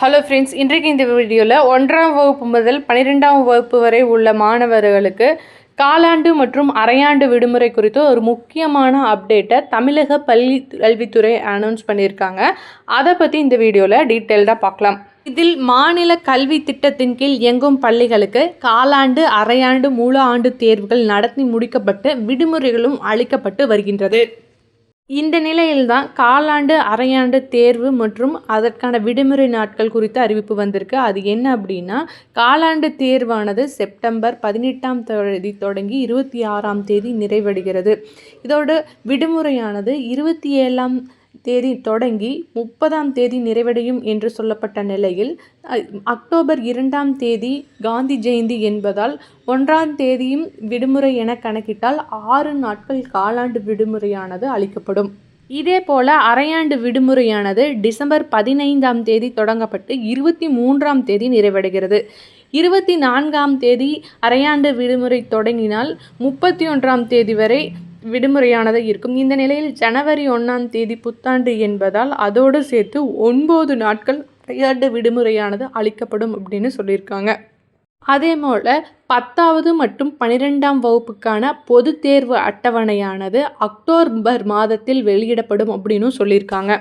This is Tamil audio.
ஹலோ ஃப்ரெண்ட்ஸ் இன்றைக்கு இந்த வீடியோவில் ஒன்றாம் வகுப்பு முதல் பன்னிரெண்டாம் வகுப்பு வரை உள்ள மாணவர்களுக்கு காலாண்டு மற்றும் அரையாண்டு விடுமுறை குறித்து ஒரு முக்கியமான அப்டேட்டை தமிழக பள்ளி கல்வித்துறை அனௌன்ஸ் பண்ணியிருக்காங்க. அதை பற்றி இந்த வீடியோவில் டீட்டெயில்டாக பார்க்கலாம் இதில் மாநில கல்வி திட்டத்தின் கீழ் இயங்கும் பள்ளிகளுக்கு காலாண்டு அரையாண்டு மூல ஆண்டு தேர்வுகள் நடத்தி முடிக்கப்பட்டு விடுமுறைகளும் அளிக்கப்பட்டு வருகின்றது. இந்த நிலையில்தான் காலாண்டு அரையாண்டு தேர்வு மற்றும் அதற்கான விடுமுறை நாட்கள் குறித்த அறிவிப்பு வந்திருக்கு. அது என்ன அப்படின்னா காலாண்டு தேர்வானது செப்டம்பர் பதினெட்டாம் தேதி தொடங்கி இருபத்தி ஆறாம் தேதி நிறைவடைகிறது. இதோட விடுமுறையானது இருபத்தி ஏழாம் தேதி தொடங்கி முப்பதாம் தேதி நிறைவடையும் என்று சொல்லப்பட்ட நிலையில் அக்டோபர் இரண்டாம் தேதி காந்தி ஜெயந்தி என்பதால் ஒன்றாம் தேதியும் விடுமுறை என கணக்கிட்டால் ஆறு நாட்கள் காலாண்டு விடுமுறையானது அளிக்கப்படும். இதே போல அரையாண்டு விடுமுறையானது டிசம்பர் பதினைந்தாம் தேதி தொடங்கப்பட்டு இருபத்தி மூன்றாம் தேதி நிறைவடைகிறது. இருபத்தி நான்காம் தேதி அரையாண்டு விடுமுறை தொடங்கினால் முப்பத்தி ஒன்றாம் தேதி வரை விடுமுறையானது இருக்கும். இந்த நிலையில் ஜனவரி ஒன்றாம் தேதி புத்தாண்டு என்பதால் அதோடு சேர்த்து ஒன்பது நாட்கள் விளையாட்டு விடுமுறையானது அளிக்கப்படும் அப்படின்னு சொல்லியிருக்காங்க. அதே போல் பத்தாவது மற்றும் பனிரெண்டாம் வகுப்புக்கான பொதுத் தேர்வு அட்டவணையானது அக்டோபர் மாதத்தில் வெளியிடப்படும் அப்படின்னு சொல்லியிருக்காங்க.